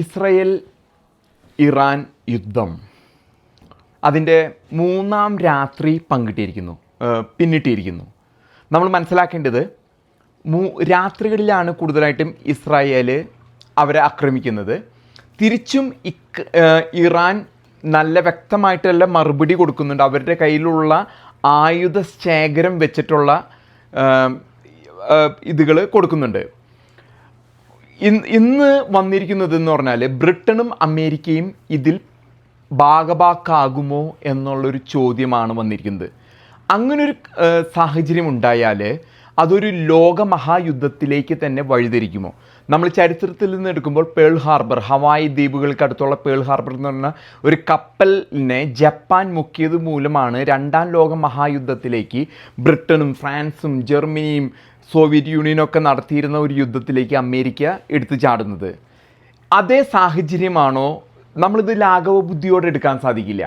Israel Iran യുദ്ധം. അതിന്റെ മൂന്നാം രാത്രി പങ്കിട്ടിരിക്കുന്നു പിന്നിട്ടിരിക്കുന്നു. നമ്മൾ മനസ്സിലാക്കേണ്ടത് മൂ രാത്രികളിലാണ് കൂടുതലായിട്ടും ഇസ്രായേൽ അവരെ ആക്രമിക്കുന്നത്. തിരിച്ചും ഇക്ക് ഇറാൻ നല്ല വ്യക്തമായിട്ടുള്ള മറുപടി കൊടുക്കുന്നുണ്ട്. അവരുടെ കയ്യിലുള്ള ആയുധ ശേഖരം വെച്ചിട്ടുള്ള ഇതുകൾ കൊടുക്കുന്നുണ്ട്. ഇന്ന് വന്നിരിക്കുന്നത് എന്ന് പറഞ്ഞാൽ ബ്രിട്ടനും അമേരിക്കയും ഇതിൽ ഭാഗഭാക്കാകുമോ എന്നുള്ളൊരു ചോദ്യമാണ് വന്നിരിക്കുന്നത്. അങ്ങനൊരു സാഹചര്യം ഉണ്ടായാൽ അതൊരു ലോകമഹായുദ്ധത്തിലേക്ക് തന്നെ വഴിതിരിക്കുമോ? നമ്മൾ ചരിത്രത്തിൽ നിന്ന് എടുക്കുമ്പോൾ പേൾ ഹാർബർ ഹവായി ദ്വീപുകൾക്ക് അടുത്തുള്ള പേൾ ഹാർബർ എന്ന് പറഞ്ഞ ഒരു കപ്പലിനെ ജപ്പാൻ മുക്കിയത് മൂലമാണ് രണ്ടാം ലോക മഹായുദ്ധത്തിലേക്ക് ബ്രിട്ടനും ഫ്രാൻസും ജർമ്മനിയും സോവിയറ്റ് യൂണിയനും ഒക്കെ നടത്തിയിരുന്ന ഒരു യുദ്ധത്തിലേക്ക് അമേരിക്ക എടുത്തു ചാടുന്നത്. അതേ സാഹചര്യമാണോ നമ്മളിത് ലാഘവ ബുദ്ധിയോടെ എടുക്കാൻ സാധിക്കില്ല?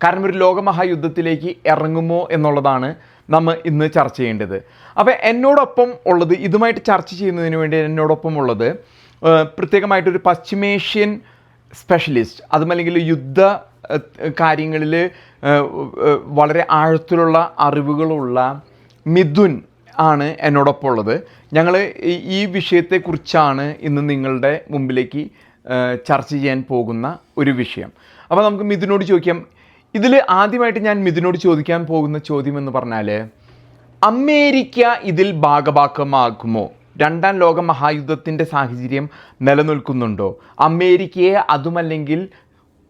കാരണം ഒരു ലോകമഹായുദ്ധത്തിലേക്ക് ഇറങ്ങുമോ എന്നുള്ളതാണ് നമ്മൾ ഇന്ന് ചർച്ച ചെയ്യേണ്ടത്. അപ്പോൾ എന്നോടൊപ്പം ഉള്ളത് ഇതുമായിട്ട് ചർച്ച ചെയ്യുന്നതിന് വേണ്ടി എന്നോടൊപ്പം ഉള്ളത് പ്രത്യേകമായിട്ടൊരു പശ്ചിമേഷ്യൻ സ്പെഷ്യലിസ്റ്റ്. അതുമല്ലെങ്കിൽ യുദ്ധ കാര്യങ്ങളിൽ വളരെ ആഴത്തിലുള്ള അറിവുകളുള്ള മിഥുൻ ആണ് എന്നോടൊപ്പം ഉള്ളത്. ഞങ്ങൾ ഈ വിഷയത്തെക്കുറിച്ചാണ് ഇന്ന് നിങ്ങളുടെ മുമ്പിലേക്ക് ചർച്ച ചെയ്യാൻ പോകുന്ന ഒരു വിഷയം. അപ്പോൾ നമുക്ക് മിഥുനോട് ചോദിക്കാം ഇതിൽ ആദ്യമായിട്ട് ഞാൻ മിഥുനോട് ചോദിക്കാൻ പോകുന്ന ചോദ്യം എന്ന് പറഞ്ഞാൽ അമേരിക്ക ഇതിൽ ഭാഗഭാക്കമാകുമോ? രണ്ടാം ലോക മഹായുദ്ധത്തിന്റെ സാഹചര്യം നിലനിൽക്കുന്നുണ്ടോ? അമേരിക്കയെ അതുമല്ലെങ്കിൽ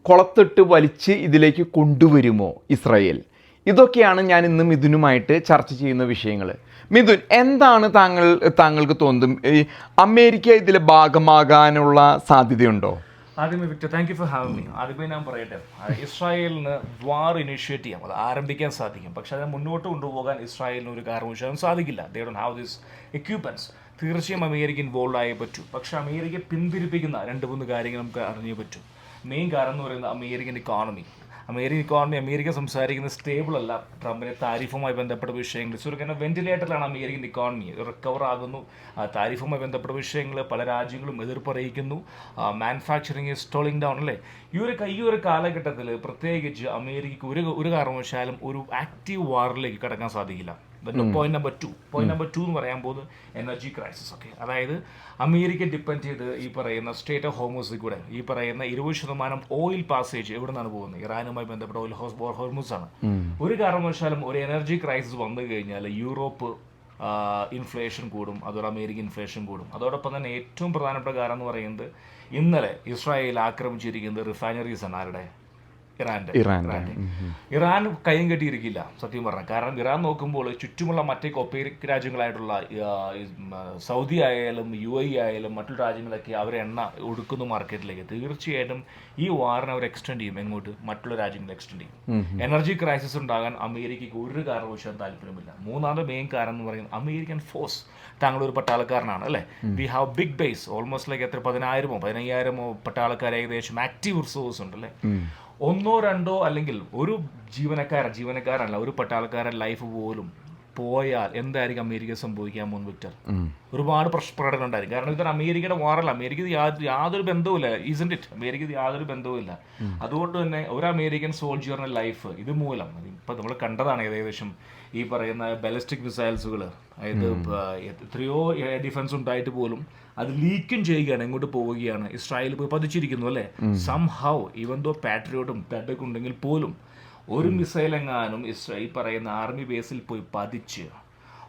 കുളത്തിട്ട് വലിച്ച് ഇതിലേക്ക് കൊണ്ടുവരുമോ ഇസ്രയേൽ? ഇതൊക്കെയാണ് ഞാൻ ഇന്ന് മിഥുനുമായിട്ട് ചർച്ച ചെയ്യുന്ന വിഷയങ്ങൾ മിഥുൻ എന്താണ് താങ്കൾ താങ്കൾക്ക് തോന്നുന്നത്? അമേരിക്ക ഇതിൽ ഭാഗമാകാനുള്ള സാധ്യതയുണ്ടോ? ആദ്യമേ Victor thank you for have me ആദ്യമേ ഞാൻ പറയട്ടെ. ഇസ്രായേലിന് വാർ ഇനിഷ്യേറ്റ് ചെയ്യാം. അത് ആരംഭിക്കാൻ സാധിക്കും. പക്ഷേ അതിനെ മുന്നോട്ട് കൊണ്ടുപോകാൻ ഇസ്രായേലിന് ഒരു കാരണവശാലും സാധിക്കില്ല. They don't have this equipments തീർച്ചയായും അമേരിക്ക ഇൻവോൾവ് ആയേ പറ്റൂ. പക്ഷേ അമേരിക്ക പിന്തിരിപ്പിക്കുന്ന രണ്ട് മൂന്ന് കാര്യങ്ങൾ നമുക്ക് അറിഞ്ഞേ പറ്റൂ. മെയിൻ കാരണം എന്ന് പറയുന്നത് American economy American economy America സംസാരിക്കുന്ന സ്റ്റേബിൾ അല്ല. ട്രംപിന്റെ താരിഫുമായി ബന്ധപ്പെട്ട വിഷയങ്ങൾ. ചുരുക്കം വെന്റിലേറ്ററിലാണ് അമേരിക്കൻ ഇക്കോണമി റിക്കവർ ആകുന്നു. താരിഫുമായി ബന്ധപ്പെട്ട വിഷയങ്ങൾ പല രാജ്യങ്ങളും എതിർപ്പറിയിക്കുന്നു മാനുഫാക്ചറിങ് സ്റ്റോളിംഗ് ഡൗൺ അല്ലേ? ഈ ഒരു ഈ ഒരു കാലഘട്ടത്തിൽ പ്രത്യേകിച്ച് അമേരിക്കയ്ക്ക് ഒരു ഒരു കാരണവശാലും ഒരു ആക്റ്റീവ് വാറിലേക്ക് കടക്കാൻ സാധിക്കില്ല. Point number two point number two എന്ന് പറയാൻ പോകുന്നത് എനർജി ക്രൈസിസ് ഒക്കെ അതായത് അമേരിക്ക ഡിപ്പെൻഡ് ചെയ്ത് ഈ പറയുന്ന സ്റ്റേറ്റ് ഓഫ് ഹോമോസിൽ കൂടെ ഈ പറയുന്ന ഇരുപത് ശതമാനം ഓയിൽ പാസേജ് എവിടെ നിന്നാണ് പോകുന്നത്? ഇറാനുമായി ബന്ധപ്പെട്ട ഓയിൽ ഹോസ് ഹോർമൂസ് ആണ്. ഒരു കാരണവശാലും ഒരു എനർജി ക്രൈസിസ് വന്നു കഴിഞ്ഞാൽ യൂറോപ്പ് ഇൻഫ്ലേഷൻ കൂടും അതോടെ അമേരിക്കൻ ഇൻഫ്ലേഷൻ കൂടും. അതോടൊപ്പം തന്നെ ഏറ്റവും പ്രധാനപ്പെട്ട കാരണം എന്ന് പറയുന്നത് ഇന്നലെ ഇസ്രായേൽ ആക്രമിച്ചിരിക്കുന്നത് റിഫൈനറീസ് ആണ്. ആരുടെ? ഇറാന്റെ ഇറാന്റെ. ഇറാന്റെ. ഇറാൻ കൈയും കെട്ടിയിരിക്കില്ല സത്യം പറഞ്ഞാൽ. കാരണം ഇറാൻ നോക്കുമ്പോൾ ചുറ്റുമുള്ള മറ്റേ ഒപ്പേരിക് രാജ്യങ്ങളായിട്ടുള്ള സൗദി ആയാലും യു എ ആയാലും മറ്റു രാജ്യങ്ങളൊക്കെ അവർ എണ്ണ ഒടുക്കുന്നു മാർക്കറ്റിലേക്ക്. തീർച്ചയായിട്ടും ഈ വാറിനെ അവർ എക്സ്റ്റെൻഡ് ചെയ്യും എങ്ങോട്ട്? മറ്റുള്ള രാജ്യങ്ങൾ എക്സ്റ്റെൻഡ് ചെയ്യും. എനർജി ക്രൈസിസ് ഉണ്ടാകാൻ അമേരിക്കയ്ക്ക് ഒരു കാരണവശാലും താല്പര്യമില്ല. മൂന്നാമത്തെ മെയിൻ കാരണം എന്ന് പറയുന്നത് അമേരിക്കൻ ഫോഴ്സ് താങ്കൾ ഒരു പട്ടാളക്കാരനാണ് അല്ലേ? We have big base almost like എത്ര? പതിനായിരമോ പതിനയ്യായിരമോ പട്ടാളക്കാർ ഏകദേശം ആക്റ്റീവ് റിസോഴ്സ് ഉണ്ട് അല്ലേ? ഒന്നോ രണ്ടോ അല്ലെങ്കിൽ ഒരു ജീവനക്കാരൻ ജീവനക്കാരല്ല ഒരു പട്ടാളക്കാരൻ ലൈഫ് പോലും പോയാൽ എന്തായിരിക്കും അമേരിക്ക സംഭവിക്കാൻ മുൻ വിക്ടർ? ഒരുപാട് പ്രശ്നപ്രകടനം ഉണ്ടായിരിക്കും. കാരണം ഇതൊരു അമേരിക്കയുടെ വാറല്ല അമേരിക്ക യാതൊരു യാതൊരു ബന്ധവുമില്ല ഈസന്റ് ഇറ്റ് അമേരിക്ക യാതൊരു ബന്ധവുമില്ല. അതുകൊണ്ട് തന്നെ ഒരു അമേരിക്കൻ സോൾജിയറിന്റെ ലൈഫ് ഇത് മൂലം ഇപ്പൊ നമ്മൾ കണ്ടതാണ് ഏകദേശം ഈ പറയുന്ന ബാലിസ്റ്റിക് മിസൈൽസുകൾ അതായത് എത്രയോ ഡിഫൻസ് ഉണ്ടായിട്ട് പോലും അത് ലീക്കും ചെയ്യുകയാണ് എങ്ങോട്ട് പോവുകയാണ്. ഇസ്രായേൽ പോയി പതിച്ചിരിക്കുന്നു അല്ലേ? സം ഹൗ ഈവൻ ദോ പാട്രിയോട്ടും തട്ടൊക്കെ ഉണ്ടെങ്കിൽ പോലും ഒരു മിസൈൽ എങ്ങാനും ഇസ്രാ ഈ പറയുന്ന ആർമി ബേസിൽ പോയി പതിച്ച്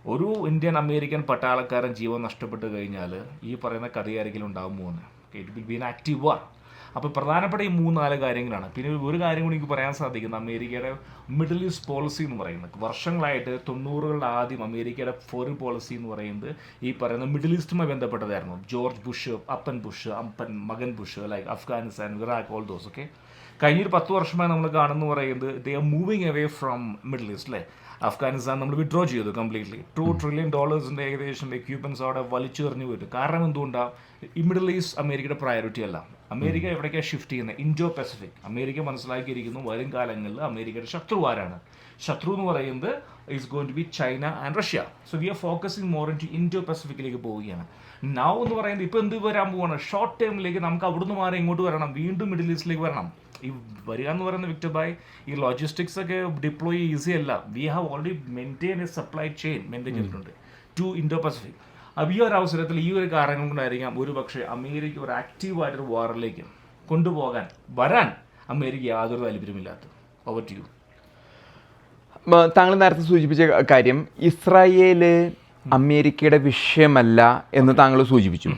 ഒരു ഇന്ത്യൻ അമേരിക്കൻ പട്ടാളക്കാരൻ ജീവൻ നഷ്ടപ്പെട്ടു കഴിഞ്ഞാൽ ഈ പറയുന്ന കഥയായിരിക്കും ഉണ്ടാകുമോ എന്ന് it will be active war അപ്പോൾ പ്രധാനപ്പെട്ട ഈ മൂന്ന് നാല് കാര്യങ്ങളാണ്. പിന്നെ ഒരു കാര്യം കൂടി എനിക്ക് പറയാൻ സാധിക്കുന്നത് അമേരിക്കയുടെ മിഡിൽ ഈസ്റ്റ് പോളിസി എന്ന് പറയുന്നത്. വർഷങ്ങളായിട്ട് തൊണ്ണൂറുകളുടെ ആദ്യം അമേരിക്കയുടെ ഫോറിൻ പോളിസി എന്ന് പറയുന്നത് ഈ പറയുന്ന മിഡിൽ ഈസ്റ്റുമായി ബന്ധപ്പെട്ടതായിരുന്നു. ജോർജ് ബുഷ് അപ്പൻ ബുഷ് അപ്പൻ മകൻ Bush like Afghanistan Iraq all those okay കഴിഞ്ഞൊരു പത്ത് വർഷമായി നമ്മൾ കാണുന്നു പറയുന്നത് they are moving away from middle east അല്ലേ അഫ്ഗാനിസ്ഥാൻ നമ്മൾ വിഡ്രോ ചെയ്തു കംപ്ലീറ്റ്ലി ടു ട്രില്യൺ ഡോളേഴ്സിന്റെ ഏകദേശം എക്യൂപ്മെൻസ് അവിടെ വലിച്ചെറിഞ്ഞു പോയിട്ട്. കാരണം എന്തുകൊണ്ടാണ് മിഡിൽ ഈസ്റ്റ് അമേരിക്കയുടെ പ്രയോറിറ്റി അല്ല. അമേരിക്ക എവിടേക്കാണ് ഷിഫ്റ്റ് ചെയ്യുന്നത് ഇൻഡോ പസഫിക് അമേരിക്ക മനസ്സിലാക്കിയിരിക്കുന്നു വരും കാലങ്ങളിൽ അമേരിക്കയുടെ ശത്രു ആരാണ് ശത്രു എന്ന് പറയുന്നത് is going to be China and Russia so we are focusing more in to Indo പസഫിക്കിലേക്ക് പോവുകയാണ്. നൗ എന്ന് പറയുന്നത് ഇപ്പോൾ എന്ത് വരാൻ പോവാണ്? ഷോർട്ട് ടേമിലേക്ക് നമുക്ക് അവിടുന്ന് മാറി ഇങ്ങോട്ട് വരണം. വീണ്ടും മിഡിൽ ഈസ്റ്റിലേക്ക് വരണം. ഈ വരിക എന്ന് പറയുന്ന വിക്ടർ ബൈ ഈ ലോജിസ്റ്റിക്സ് ഒക്കെ ഡിപ്ലോയ് ഈസി അല്ല. We have already maintain a supply chain maintain ചെയ്തിട്ടുണ്ട്. ടു ഇൻഡോ പസഫിക് അപ്പോൾ ഈ ഒരു അവസരത്തിൽ ഈ ഒരു കാരണം കൊണ്ടായിരിക്കാം ഒരു പക്ഷേ അമേരിക്ക ഒരു ആക്റ്റീവായിട്ടൊരു വാറിലേക്ക് കൊണ്ടുപോകാൻ വരാൻ അമേരിക്ക യാതൊരു താല്പര്യമില്ലാത്തത് ഓവർ ടു യു താങ്കൾ നേരത്തെ സൂചിപ്പിച്ച കാര്യം ഇസ്രായേൽ അമേരിക്കയുടെ വിഷയമല്ല എന്ന് താങ്കൾ സൂചിപ്പിച്ചു.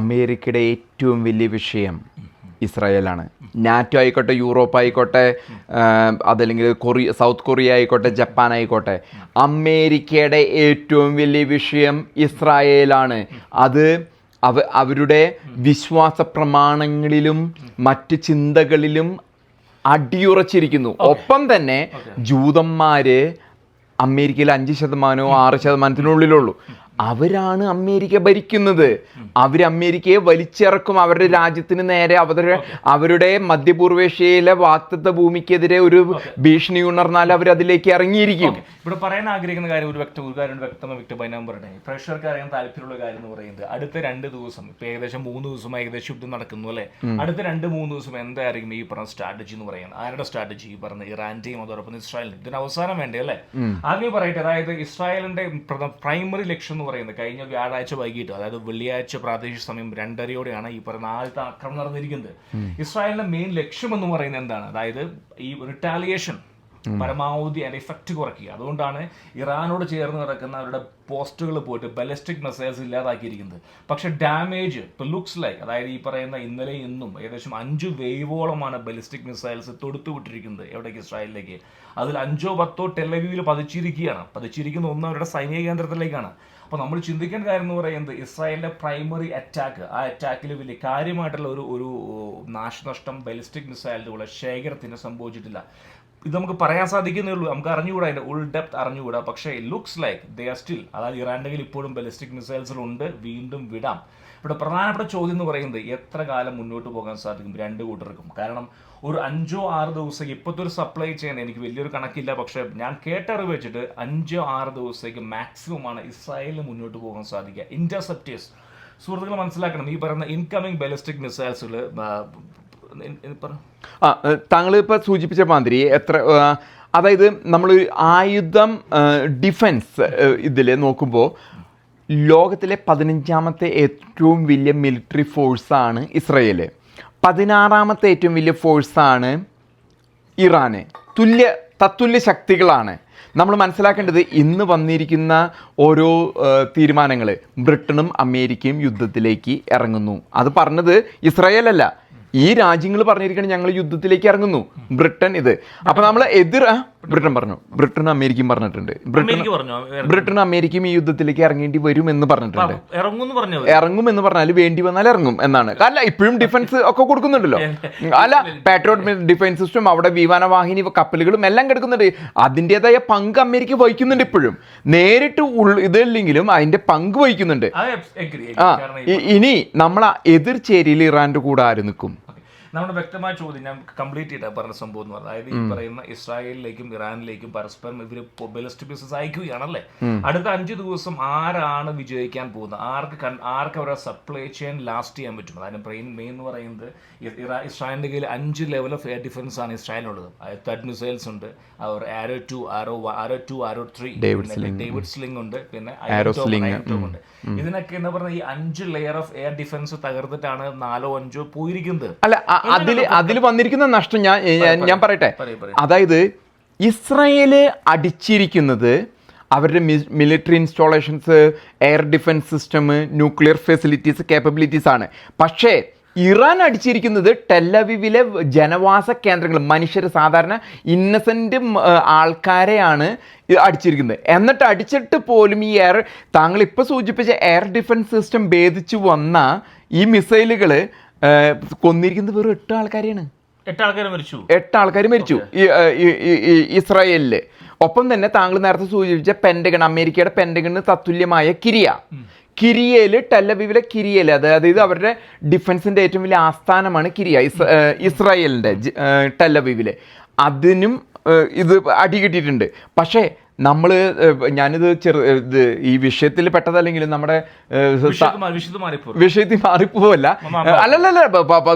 അമേരിക്കയുടെ ഏറ്റവും വലിയ വിഷയം ഇസ്രായേലാണ്. നാറ്റോ ആയിക്കോട്ടെ യൂറോപ്പ് ആയിക്കോട്ടെ അതല്ലെങ്കിൽ കൊറിയ സൗത്ത് കൊറിയ ആയിക്കോട്ടെ ജപ്പാൻ ആയിക്കോട്ടെ. അമേരിക്കയുടെ ഏറ്റവും വലിയ വിഷയം ഇസ്രായേലാണ്. അത് അവ അവരുടെ വിശ്വാസ പ്രമാണങ്ങളിലും മറ്റ് ചിന്തകളിലും അടിയുറച്ചിരിക്കുന്നു. ഒപ്പം തന്നെ ജൂതന്മാര് അമേരിക്കയിൽ അഞ്ച് ശതമാനമോ ആറ് ശതമാനത്തിനുള്ളിലുള്ളൂ. അവരാണ് അമേരിക്ക ഭരിക്കുന്നത്. അവർ അമേരിക്കയെ വലിച്ചിറക്കും. അവരുടെ രാജ്യത്തിന് നേരെ അവരുടെ അവരുടെ മധ്യപൂർവേഷ്യയിലെ വാക്തത്വ ഭൂമിക്കെതിരെ ഒരു ഭീഷണി ഉണർന്നാൽ അവർ അതിലേക്ക് ഇറങ്ങിയിരിക്കും. ഇവിടെ പറയാൻ ആഗ്രഹിക്കുന്ന കാര്യം ഒരു വ്യക്തം ഒരു കാര്യം വ്യക്തമായി വ്യക്തമായി ഞാൻ പറയട്ടെ പ്രേക്ഷകർക്ക് അറിയാൻ താല്പര്യമുള്ള കാര്യം എന്ന് പറയുന്നത് അടുത്ത രണ്ട് ദിവസം ഇപ്പൊ ഏകദേശം മൂന്ന് ദിവസം ഏകദേശം യുദ്ധം നടക്കുന്നു അല്ലെ? അടുത്ത രണ്ട് മൂന്ന് ദിവസം എന്തായിരിക്കും ഈ പറഞ്ഞ സ്ട്രാറ്റജി എന്ന് പറയുന്നത്? ആരുടെ സ്ട്രാറ്റജി ഈ പറഞ്ഞ ഇറാന്റെയും അതോടൊപ്പം ഇസ്രായേലിന്റെ? ഇതിന് അവസാനം വേണ്ടേ അല്ലെ? ആദ്യം പറയട്ടെ അതായത് ഇസ്രായേലിന്റെ പ്രൈമറി ലക്ഷ്യം എന്ന് പറയുന്നത്. കഴിഞ്ഞ വ്യാഴാഴ്ച വൈകിട്ട് അതായത് വെള്ളിയാഴ്ച പ്രാദേശിക സമയം രണ്ടരയോടെയാണ് ഈ പറയുന്ന ആദ്യത്തെ ആക്രമണം നടന്നിരിക്കുന്നത്. ഇസ്രായേലിന്റെ മെയിൻ ലക്ഷ്യം എന്ന് പറയുന്നത് എന്താണ്? അതായത് ഈ റിട്ടാലിയേഷൻ പരമാവധി അതിന്റെ ഇഫക്റ്റ് കുറയ്ക്കുക. അതുകൊണ്ടാണ് ഇറാനോട് ചേർന്ന് കിടക്കുന്ന അവരുടെ പോസ്റ്റുകൾ പോയിട്ട് ബലിസ്റ്റിക് മിസൈൽസ് ഇല്ലാതാക്കിയിരിക്കുന്നത്. പക്ഷെ ഡാമേജ് ഇപ്പൊ ലുക്സ് ലൈക്ക് അതായത് ഈ പറയുന്ന ഇന്നലെ ഇന്നും ഏകദേശം അഞ്ച് വേവോളമാണ് ബലിസ്റ്റിക് മിസൈൽസ് തൊടുത്തു വിട്ടിരിക്കുന്നത് എവിടേക്ക്? ഇസ്രായേലിലേക്ക്. അതിൽ അഞ്ചോ പത്തോ ടെലവീവിൽ പതിച്ചിരിക്കുകയാണ്. പതിച്ചിരിക്കുന്ന ഒന്ന് അവരുടെ സൈനിക കേന്ദ്രത്തിലേക്കാണ്. അപ്പോൾ നമ്മൾ ചിന്തിക്കേണ്ട കാര്യം എന്ന് പറയുന്നത് ഇസ്രായേലിന്റെ പ്രൈമറി അറ്റാക്ക് ആ അറ്റാക്കിൽ വലിയ കാര്യമായിട്ടുള്ള ഒരു ഒരു നാശനഷ്ടം ബലിസ്റ്റിക് മിസൈലുകളുടെ ശേഖരത്തിന് സംഭവിച്ചിട്ടില്ല. ഇത് നമുക്ക് പറയാൻ സാധിക്കുന്നേ ഉള്ളൂ. നമുക്ക് അറിഞ്ഞുകൂടാ അതിന്റെ ഉൾ ഡെപ്ത് അറിഞ്ഞുകൂടാ. പക്ഷേ looks like they are still അതായത് ഇറാന്റെ ഇപ്പോഴും ബലിസ്റ്റിക് മിസൈൽസ് ഉണ്ട്. വീണ്ടും വിടാം. ഇവിടെ പ്രധാനപ്പെട്ട ചോദ്യം എന്ന് പറയുന്നത് എത്ര കാലം മുന്നോട്ട് പോകാൻ സാധിക്കും രണ്ട് കൂട്ടർക്കും? കാരണം ഒരു അഞ്ചോ ആറ് ദിവസം ഇപ്പോഴത്തെ ഒരു സപ്ലൈ ചെയിൻ എനിക്ക് വലിയൊരു കണക്കില്ല. പക്ഷേ ഞാൻ കേട്ടറിവ് വെച്ചിട്ട് അഞ്ചോ ആറ് ദിവസത്തേക്ക് മാക്സിമം ആണ് ഇസ്രായേലിന് മുന്നോട്ട് പോകാൻ സാധിക്കുക. ഇന്റർസെപ്റ്റേഴ്സ് സുഹൃത്തുക്കൾ മനസ്സിലാക്കണം ഈ പറയുന്ന ഇൻകമിംഗ് ബലിസ്റ്റിക് മിസൈൽസുകൾ താങ്കൾ ഇപ്പോൾ സൂചിപ്പിച്ച മാതിരി എത്ര അതായത് നമ്മൾ ആയുധം ഡിഫൻസ് ഇതിൽ നോക്കുമ്പോൾ ലോകത്തിലെ പതിനഞ്ചാമത്തെ ഏറ്റവും വലിയ മിലിറ്ററി ഫോഴ്സാണ് ഇസ്രയേൽ പതിനാറാമത്തെ ഏറ്റവും വലിയ ഫോഴ്സാണ് ഇറാന്. തുല്യ തത്തുല്യ ശക്തികളാണ്. നമ്മൾ മനസ്സിലാക്കേണ്ടത് ഇന്ന് വന്നിരിക്കുന്ന ഓരോ തീരുമാനങ്ങൾ ബ്രിട്ടനും അമേരിക്കയും യുദ്ധത്തിലേക്ക് ഇറങ്ങുന്നു. അത് പറഞ്ഞത് ഇസ്രായേൽ അല്ല. ഈ രാജ്യങ്ങൾ പറഞ്ഞിരിക്കണം ഞങ്ങൾ യുദ്ധത്തിലേക്ക് ഇറങ്ങുന്നു. ബ്രിട്ടൻ ഇത്. അപ്പോൾ നമ്മൾ എതിർ ബ്രിട്ടൻ പറഞ്ഞു. ബ്രിട്ടൻ അമേരിക്കയും പറഞ്ഞിട്ടുണ്ട്. ബ്രിട്ടൻ അമേരിക്കയും ഈ യുദ്ധത്തിലേക്ക് ഇറങ്ങേണ്ടി വരും എന്ന് പറഞ്ഞിട്ടുണ്ട് ഇറങ്ങും എന്ന് പറഞ്ഞാൽ വേണ്ടി വന്നാൽ ഇറങ്ങും എന്നാണ്. അല്ല ഇപ്പോഴും ഡിഫൻസ് ഒക്കെ കൊടുക്കുന്നുണ്ടല്ലോ. അല്ല പാട്രോട്ട് ഡിഫൻസ് സിസ്റ്റം അവിടെ വിമാനവാഹിനി കപ്പലുകളും എല്ലാം കിടക്കുന്നുണ്ട്. അതിന്റെതായ പങ്ക് അമേരിക്ക വഹിക്കുന്നുണ്ട് ഇപ്പോഴും. നേരിട്ട് ഉൾ ഇതില്ലെങ്കിലും അതിന്റെ പങ്ക് വഹിക്കുന്നുണ്ട്. ആ ഇനി നമ്മൾ എതിർ ചേരിയിൽ ഇറാന്റെ കൂടെ ആര് നിൽക്കും. നമ്മുടെ വ്യക്തമായ ചോദ്യം ഞാൻ കംപ്ലീറ്റ് ചെയ്തിട്ട് പറഞ്ഞ സംഭവം എന്ന് പറഞ്ഞാൽ അതായത് ഈ പറയുന്ന ഇസ്രായേലിലേക്കും ഇറാനിലേക്കും പരസ്പരം ഇവർ ബെലസ്റ്റ് ബിസിനസ് അയക്കുകയാണല്ലേ? അടുത്ത അഞ്ച് ദിവസം ആരാണ് വിജയിക്കാൻ പോകുന്നത്? ആർക്ക് ആർക്ക് അവരുടെ സപ്ലൈ ചെയിൻ ലാസ്റ്റ് ചെയ്യാൻ പറ്റും? അതായത് ബ്രെയിൻ മെയിൻ എന്ന് പറയുന്നത് ഇസ്രായേലിന്റെ കയ്യിൽ അഞ്ച് ലെവൽ ഓഫ് എയർ ഡിഫൻസ് ആണ് ഇസ്രായേലിനുള്ളത്. അതായത് തഡ് മിസൈൽസ് ഉണ്ട് അവർ arrow two arrow arrow two arrow three David sling ഉണ്ട് പിന്നെ ഉണ്ട്. ഇതിനൊക്കെ എന്ന് പറഞ്ഞാൽ ഈ അഞ്ച് ലെയർ ഓഫ് എയർ ഡിഫൻസ് തകർത്തിട്ടാണ് നാലോ അഞ്ചോ പോയിരിക്കുന്നത്. അല്ല അ- അതിൽ അതിൽ വന്നിരിക്കുന്ന നഷ്ടം ഞാൻ ഞാൻ- പറയട്ടെ. പറയൂ, പറയൂ. അതായത് ഇസ്രയേൽ അടിച്ചിരിക്കുന്നത് അവരുടെ military installations air defence system nuclear facilities capabilities ആണ്. പക്ഷേ ഇറാൻ അടിച്ചിരിക്കുന്നത് ടെല്ലവിവിലെ ജനവാസ കേന്ദ്രങ്ങൾ മനുഷ്യർ സാധാരണ ഇന്നസെന്റ് ആൾക്കാരെയാണ് അടിച്ചിരിക്കുന്നത്. എന്നിട്ട് അടിച്ചിട്ട് പോലും ഈ എയർ താങ്കൾ ഇപ്പോൾ സൂചിപ്പിച്ച എയർ ഡിഫൻസ് സിസ്റ്റം ഭേദിച്ചു വന്ന ഈ മിസൈലുകൾ കൊന്നിരിക്കുന്നത് വെറും എട്ട് ആൾക്കാരെയാണ്. എട്ട് ആൾക്കാർ മരിച്ചു. എട്ട് ആൾക്കാർ മരിച്ചു. ഇസ്രായേലിൽ. ഒപ്പം തന്നെ താങ്കൾ നേരത്തെ സൂചിപ്പിച്ച പെൻഡഗൺ അമേരിക്കയുടെ പെൻഡഗണിന് തത്തുല്യമായ കിരിയ. കിരിയയിൽ ടെല്ലബീവിലെ കിരിയയിൽ അതായത് അവരുടെ ഡിഫൻസിന്റെ ഏറ്റവും വലിയ ആസ്ഥാനമാണ് കിരിയ ഇസ്രായേലിന്റെ ജി- അതിനും ഇത് അടി കിട്ടിയിട്ടുണ്ട്. പക്ഷേ നമ്മൾ ഞാനിത് ചെറു ഇത് ഈ വിഷയത്തിൽ പെട്ടതല്ലെങ്കിലും നമ്മുടെ വിഷയത്തിൽ മാറിപ്പോവല്ല. അല്ലല്ലല്ല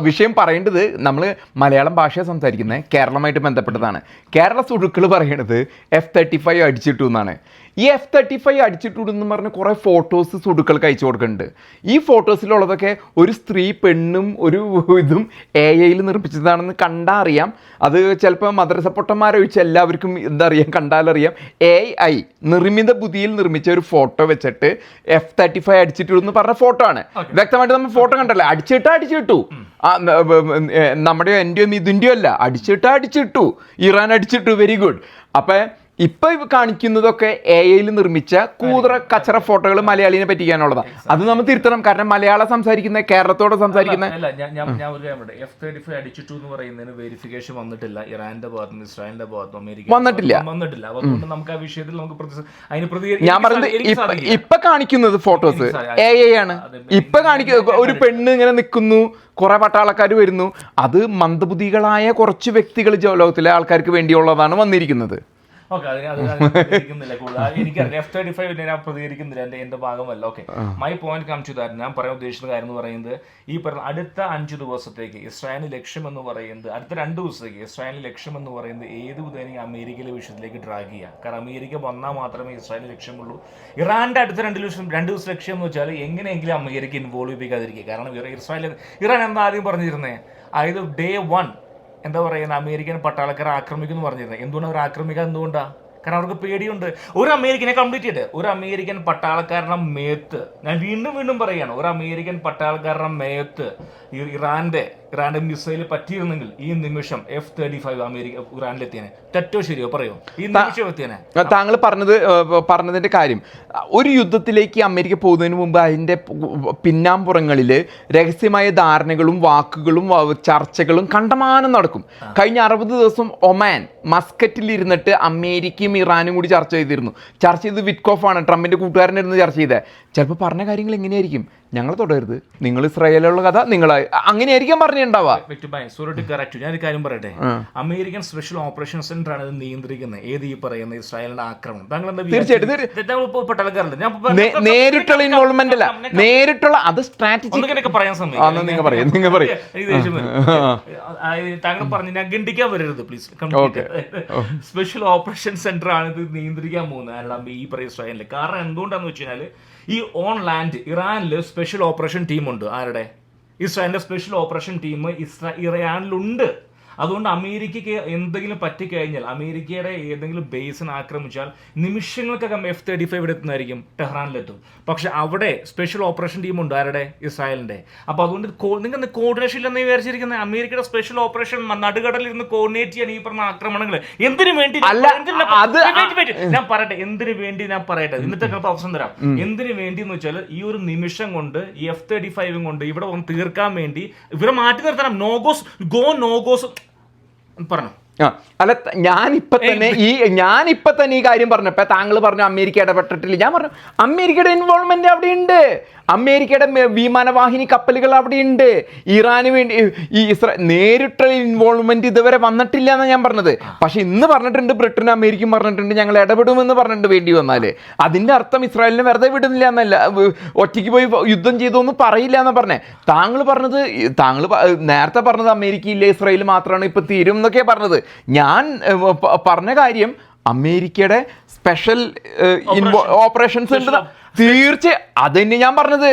വിഷയം പറയേണ്ടത് നമ്മൾ മലയാളം ഭാഷയെ സംസാരിക്കുന്നത് കേരളമായിട്ട് ബന്ധപ്പെട്ടതാണ്. കേരള സുഴുക്കൾ പറയണത് എഫ് തേർട്ടി ഫൈവ് അടിച്ചിട്ടു എന്നാണ്. ഈ എഫ് തേർട്ടി ഫൈവ് അടിച്ചിട്ടു എന്ന് പറഞ്ഞ് കുറേ ഫോട്ടോസ് സുടുക്കൾക്ക് അയച്ചു കൊടുക്കുന്നുണ്ട് ഈ ഫോട്ടോസിലുള്ളതൊക്കെ ഒരു സ്ത്രീ പെണ്ണും ഒരു ഇതും എ ഐയിൽ നിർമ്മിച്ചതാണെന്ന് കണ്ടാൽ അറിയാം. അത് ചിലപ്പോൾ മദ്രസ പൊട്ടന്മാരൊഴിച്ച് എല്ലാവർക്കും എന്താ അറിയാം കണ്ടാലറിയാം. എ ഐ നിർമ്മിത ബുദ്ധിയിൽ നിർമ്മിച്ച ഒരു ഫോട്ടോ വെച്ചിട്ട് എഫ് തേർട്ടി ഫൈവ് അടിച്ചിട്ടു എന്ന് പറഞ്ഞ ഫോട്ടോ ആണ്. വ്യക്തമായിട്ട് നമ്മൾ ഫോട്ടോ കണ്ടല്ലോ? അടിച്ചിട്ടാ അടിച്ചിട്ടു. നമ്മുടെയോ എന്റെയും ഇതിന്റെയും അല്ല. അടിച്ചിട്ടാ അടിച്ചിട്ടു. ഇറാൻ അടിച്ചിട്ടു. വെരി ഗുഡ് അപ്പൊ ഇപ്പൊ ഇവ കാണിക്കുന്നതൊക്കെ എ ഐയിൽ നിർമ്മിച്ച കൂതറ കച്ചറ ഫോട്ടോകൾ മലയാളിനെ പറ്റിക്കാനുള്ളതാണ് അത് നമ്മൾ തിരുത്തണം. കാരണം മലയാളം സംസാരിക്കുന്ന കേരളത്തോട് സംസാരിക്കുന്ന അല്ല ഞാൻ ഞാൻ ഞാൻ ഒരു കാര്യം എഫ് തേർട്ടി ഫൈവ് എന്ന് പറയുന്നതിന് വെരിഫിക്കേഷൻ വന്നിട്ടില്ല. ഇറാന്റെ ഭാഗത്തും ഇസ്രായേലിന്റെ ഭാഗത്തും അമേരിക്ക വന്നിട്ടില്ല. വന്നിട്ടില്ല. അതുകൊണ്ട് നമുക്ക് ആ വിഷയത്തിൽ നമുക്ക് അതിന് ഞാൻ പ്രതികരിക്കാൻ പറഞ്ഞത് എനിക്ക് ഇപ്പ- കാണിക്കുന്നത് ഫോട്ടോസ്. എ ഐ ആണ്. ഇപ്പൊ കാണിക്കുന്നത് ഒരു പെണ്ണ് ഇങ്ങനെ നിൽക്കുന്നു. കുറെ പട്ടാളക്കാർ വരുന്നു. അത് മന്ദബുദ്ധികളായ കുറച്ച് വ്യക്തികൾ ലോകത്തിലെ ആൾക്കാർക്ക് വേണ്ടിയുള്ളതാണ് വന്നിരിക്കുന്നത്. ഓക്കെ അതിന് അത് പ്രതികരിക്കുന്നില്ല കൂടുതൽ. അത് എനിക്കറിയാം. എഫ് തേർട്ടി ഫൈവ് ഞാൻ പ്രതികരിക്കുന്നില്ല എന്റെ എന്റെ ഭാഗമല്ല. Okay my point come to that ഞാൻ പറയാൻ ഉദ്ദേശിക്കുന്ന കാര്യം എന്ന് പറയുന്നത് ഈ പറഞ്ഞ അടുത്ത അഞ്ച് ദിവസത്തേക്ക് ഇസ്രായേലിന് ലക്ഷ്യം എന്ന് പറയുന്നത് അടുത്ത രണ്ട് ദിവസത്തേക്ക് ഇസ്രായേലിന് ലക്ഷ്യം എന്ന് പറയുന്നത് ഏത് വിധേന അമേരിക്കയിലെ വിഷയത്തിലേക്ക് ഡ്രാഗ് ചെയ്യുക. കാരണം അമേരിക്ക വന്നാൽ മാത്രമേ ഇസ്രായേലിന് ലക്ഷ്യമുള്ളൂ. ഇറാന്റെ അടുത്ത രണ്ട് ദിവസം രണ്ട് ദിവസം ലക്ഷ്യം എന്ന് വെച്ചാൽ എങ്ങനെയെങ്കിലും അമേരിക്ക ഇൻവോൾവ് ചെയ്യാതിരിക്കുക കാരണം ഇസ്രായേൽ ഇറാൻ എന്താ ആദ്യം പറഞ്ഞിരുന്നേ? അതായത് ഡേ വൺ എന്താ പറയുക അമേരിക്കൻ പട്ടാളക്കാരെ ആക്രമിക്കുന്നു പറഞ്ഞിരുന്നത് എന്തുകൊണ്ട് അവർ ആക്രമിക്കുക എന്തുകൊണ്ടാ? കാരണം അവർക്ക് പേടിയുണ്ട്. ഒരു അമേരിക്കനെ കംപ്ലീറ്റ് ചെയ്ത്. ഒരു അമേരിക്കൻ പട്ടാളക്കാരുടെ മേത്ത്. ഞാൻ വീണ്ടും വീണ്ടും പറയുകയാണ് ഒരു അമേരിക്കൻ പട്ടാളക്കാരുടെ മേത്ത് ഇറാന്റെ ഇറാന്റെ മിസൈൽ പറ്റിയിരുന്നെങ്കിൽ ഈ നിമിഷം എഫ് തേർട്ടി ഫൈവ് അമേരിക്ക ഇറാനിലെത്തിയനെ തെറ്റോ ശരിയോ പറയോ? ഈ നിമിഷം എത്തിയനെ താങ്കൾ പറഞ്ഞത് പറഞ്ഞതിന്റെ കാര്യം. ഒരു യുദ്ധത്തിലേക്ക് അമേരിക്ക പോകുന്നതിന് മുമ്പ് അതിന്റെ പിന്നാമ്പുറങ്ങളിൽ രഹസ്യമായ ധാരണകളും വാക്കുകളും ചർച്ചകളും കണ്ടമാനം നടക്കും. കഴിഞ്ഞ അറുപത് ദിവസം ഒമാൻ മസ്കറ്റിൽ ഇരുന്നിട്ട് അമേരിക്കയും ഇറാനും കൂടി ചർച്ച ചെയ്തിരുന്നു. ചർച്ച ചെയ്ത് വിറ്റ്കോഫാണ്. ട്രംപിന്റെ കൂട്ടുകാരനിരുന്ന് ചർച്ച ചെയ്തത്. ചിലപ്പോൾ പറഞ്ഞ കാര്യങ്ങൾ എങ്ങനെയായിരിക്കും ഞങ്ങൾ തുടരുത്. നിങ്ങൾ ഇസ്രായേലുള്ള കഥ നിങ്ങൾ അങ്ങനെയായിരിക്കും പറഞ്ഞിട്ടുണ്ടാവുക. ഞാൻ ഒരു കാര്യം പറയട്ടെ? അമേരിക്കൻ സ്പെഷ്യൽ ഓപ്പറേഷൻ സെന്റർ ആണ് ഇത് നിയന്ത്രിക്കുന്നത്. ഏത് ഈ പറയുന്ന ഇസ്രായേലിന്റെ ആക്രമണം. തീർച്ചയായിട്ടും, നേരിട്ടുള്ള ഇൻവോൾവ്മെന്റ് അല്ല. നേരിട്ടുള്ള അത് സ്ട്രാറ്റജി പറയാൻ താങ്കൾ പറഞ്ഞു ഞാൻ ഗണ്ടിക്കാൻ വരരുത് പ്ലീസ് സ്പെഷ്യൽ ഓപ്പറേഷൻ സെന്റർ ആണ് ഇത് നിയന്ത്രിക്കാൻ പോകുന്നത്. ഈ പറയുന്ന ഇസ്രായേലിൽ കാരണം എന്തുകൊണ്ടാന്ന് വെച്ച് കഴിഞ്ഞാൽ ഈ ഓൺ ലാൻഡ് ഇറാനിൽ സ്പെഷ്യൽ ഓപ്പറേഷൻ ടീമുണ്ട് ആരുടെ? ഇസ്രായേലിന്റെ സ്പെഷ്യൽ ഓപ്പറേഷൻ ടീം ഇസ്രാ ഇറാനിലുണ്ട്. അതുകൊണ്ട് അമേരിക്കയ്ക്ക് എന്തെങ്കിലും പറ്റിക്കഴിഞ്ഞാൽ അമേരിക്കയുടെ ഏതെങ്കിലും ബേസിന് ആക്രമിച്ചാൽ നിമിഷങ്ങൾക്കകം എഫ് തേർട്ടി ഫൈവ് ഇവിടെ എത്തുന്നതായിരിക്കും ടെഹ്റാനിലെത്തും. പക്ഷെ അവിടെ സ്പെഷ്യൽ ഓപ്പറേഷൻ ടീം ഉണ്ട് ആരുടെ? ഇസ്രായേലിന്റെ അപ്പോൾ അതുകൊണ്ട് നിങ്ങൾ കോർഡിനേഷൻ ഇല്ലെന്ന് വിചാരിച്ചിരിക്കുന്നത് അമേരിക്കയുടെ സ്പെഷ്യൽ ഓപ്പറേഷൻ നടുകടലിൽ ഇരുന്ന് കോർഡിനേറ്റ് ചെയ്യാൻ ഈ പറഞ്ഞ ആക്രമണങ്ങൾ. എന്തിനു വേണ്ടി. ഞാൻ പറയട്ടെ എന്തിനു വേണ്ടി ഞാൻ പറയട്ടെ? ഇന്നത്തെ ചിലപ്പോൾ അവസരം തരാം. എന്തിനു വേണ്ടി എന്ന് വെച്ചാൽ ഈ ഒരു നിമിഷം കൊണ്ട് ഈ എഫ് തേർട്ടി ഫൈവും കൊണ്ട് ഇവിടെ തീർക്കാൻ വേണ്ടി ഇവരെ മാറ്റി നിർത്തണം. നോഗോസ് ഗോ നോഗോസ് പറഞ്ഞു ആ അല്ല ഞാൻ ഞാനിപ്പോ തന്നെ ഈ ഞാനിപ്പോ തന്നെ ഈ കാര്യം പറഞ്ഞു പറഞ്ഞപ്പോ താങ്കൾ പറഞ്ഞു അമേരിക്ക ഇടപെട്ടിട്ടില്ല. ഞാൻ പറഞ്ഞു അമേരിക്കയുടെ ഇൻവോൾവ്മെന്റ് അവിടെ ഉണ്ട് അമേരിക്കയുടെ വിമാനവാഹിനി കപ്പലുകൾ അവിടെ ഉണ്ട് ഇറാന് വേണ്ടി ഈ ഇസ്രാ നേരിട്ടുള്ള ഇൻവോൾവ്മെന്റ് ഇതുവരെ വന്നിട്ടില്ല എന്നാണ് ഞാൻ പറഞ്ഞത്. പക്ഷെ ഇന്ന് പറഞ്ഞിട്ടുണ്ട് ബ്രിട്ടനും അമേരിക്കയും പറഞ്ഞിട്ടുണ്ട് ഞങ്ങൾ ഇടപെടുമെന്ന് പറഞ്ഞിട്ട് വേണ്ടി വന്നാൽ. അതിന്റെ അർത്ഥം ഇസ്രായേലിനെ വെറുതെ വിടുന്നില്ല എന്നല്ല ഒറ്റയ്ക്ക് പോയി യുദ്ധം ചെയ്തൊന്നും പറയില്ല എന്നാ പറഞ്ഞേ. താങ്കൾ പറഞ്ഞത് താങ്കൾ നേരത്തെ പറഞ്ഞത് അമേരിക്കയില്ല ഇസ്രായേൽ മാത്രമാണ് ഇപ്പൊ തീരും എന്നൊക്കെ പറഞ്ഞത്. ഞാൻ പറഞ്ഞ കാര്യം അമേരിക്കയുടെ സ്പെഷ്യൽ ഓപ്പറേഷൻസ് ഉണ്ട് തീർച്ചയായും അത് തന്നെ ഞാൻ പറഞ്ഞത്.